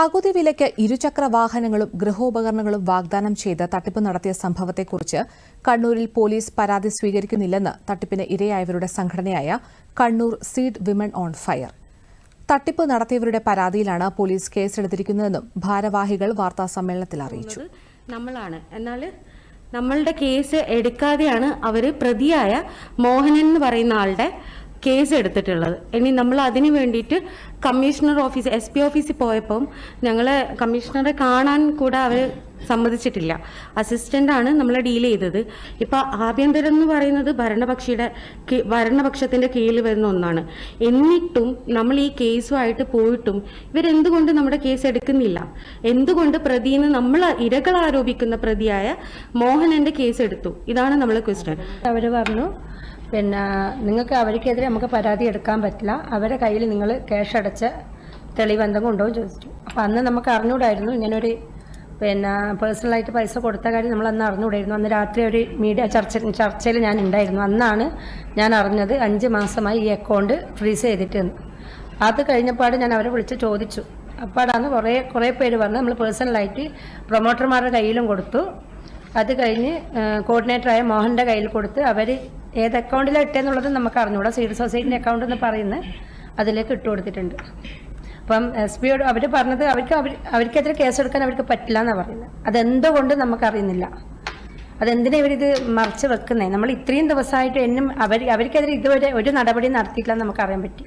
പകുതി വിലയ്ക്ക് ഇരുചക്ര വാഹനങ്ങളും ഗൃഹോപകരണങ്ങളും വാഗ്ദാനം ചെയ്ത് തട്ടിപ്പ് നടത്തിയ സംഭവത്തെക്കുറിച്ച് കണ്ണൂരിൽ പോലീസ് പരാതി സ്വീകരിക്കുന്നില്ലെന്ന് തട്ടിപ്പിന് ഇരയായവരുടെ സംഘടനയായ Kannur seed women on fire. തട്ടിപ്പ് നടത്തിയവരുടെ പരാതിയിലാണ് പോലീസ് കേസെടുത്തിരിക്കുന്നതെന്നും ഭാരവാഹികൾ വാർത്താസമ്മേളനത്തിൽ അറിയിച്ചു. നമ്മളാണ്. എന്നാൽ നമ്മളുടെ കേസ് എടുക്കാതെയാണ് അവർ പ്രതിയായ മോഹനൻ എന്ന് പറയുന്ന ആളുടെ കേസ് എടുത്തിട്ടുള്ളത്. ഇനി നമ്മൾ അതിന് വേണ്ടിയിട്ട് കമ്മീഷണർ ഓഫീസ് എസ് പി ഓഫീസിൽ പോയപ്പം ഞങ്ങൾ കമ്മീഷണറെ കാണാൻ കൂടെ അവർ സമ്മതിച്ചിട്ടില്ല. അസിസ്റ്റന്റാണ് നമ്മൾ ഡീൽ ചെയ്തത്. ഇപ്പോൾ ആഭ്യന്തരം എന്ന് പറയുന്നത് ഭരണപക്ഷിയുടെ ഭരണപക്ഷത്തിന്റെ കീഴിൽ വരുന്ന ഒന്നാണ്. എന്നിട്ടും നമ്മൾ ഈ കേസുമായിട്ട് പോയിട്ടും ഇവരെന്തുകൊണ്ട് നമ്മുടെ കേസ് എടുക്കുന്നില്ല? എന്തുകൊണ്ട് പ്രതിന്ന് നമ്മൾ ഇരകൾ ആരോപിക്കുന്ന പ്രതിയായ മോഹനന്റെ കേസ് എടുത്തു? ഇതാണ് നമ്മളെ ക്വസ്റ്റ്യൻ അവർ പറഞ്ഞു പിന്നെ നിങ്ങൾക്ക് അവർക്കെതിരെ നമുക്ക് പരാതി എടുക്കാൻ പറ്റില്ല. അവരെ കയ്യിൽ നിങ്ങൾ ക്യാഷ് അടച്ച തെളിവന്തം എന്തെങ്കിലും ഉണ്ടോ ചോദിച്ചു. അപ്പോൾ അന്ന് നമുക്ക് അറിഞ്ഞൂടായിരുന്നു. ഇങ്ങനൊരു പിന്നെ പേഴ്സണലായിട്ട് പൈസ കൊടുത്ത കാര്യം നമ്മൾ അന്ന് അറിഞ്ഞൂടായിരുന്നു. അന്ന് രാത്രി ഒരു മീഡിയ ചർച്ച ചർച്ചയിൽ ഞാൻ ഉണ്ടായിരുന്നു. അന്നാണ് ഞാൻ അറിഞ്ഞത് അഞ്ച് മാസമായി ഈ അക്കൗണ്ട് ഫ്രീസ് ചെയ്തിട്ടെന്ന്. അത് കഴിഞ്ഞപ്പാട് ഞാൻ അവരെ വിളിച്ച് ചോദിച്ചു. അപ്പാടാന്ന് കുറേ കുറേ പേര് പറഞ്ഞ്. നമ്മൾ പേഴ്സണലായിട്ട് പ്രൊമോട്ടർമാരുടെ കയ്യിലും കൊടുത്തു. അത് കഴിഞ്ഞ് കോർഡിനേറ്ററായ മോഹന്റെ കയ്യിൽ കൊടുത്ത് അവർ ഏത് അക്കൗണ്ടിലാണ് ഇട്ടെന്നുള്ളത് നമുക്ക് അറിഞ്ഞുകൂടാ സീഡ് സൊസൈറ്റിന്റെ അക്കൗണ്ട് എന്ന് പറയുന്നത് അതിലേക്ക് ഇട്ട് കൊടുത്തിട്ടുണ്ട്. അപ്പം എസ് പിയോട് അവർ പറഞ്ഞത് അവർക്ക് അവർ അവർക്കെതിരെ കേസെടുക്കാൻ അവർക്ക് പറ്റില്ല എന്നാണ് പറയുന്നത് അതെന്തുകൊണ്ട് നമുക്കറിയുന്നില്ല. അതെന്തിനാ ഇവരിത് മറച്ച് വെക്കുന്നത് നമ്മൾ ഇത്രയും ദിവസമായിട്ട് എന്നും അവർ അവർക്കെതിരെ ഇതുവരെ ഒരു നടപടി നടത്തിയിട്ടില്ല നമുക്കറിയാൻ പറ്റി.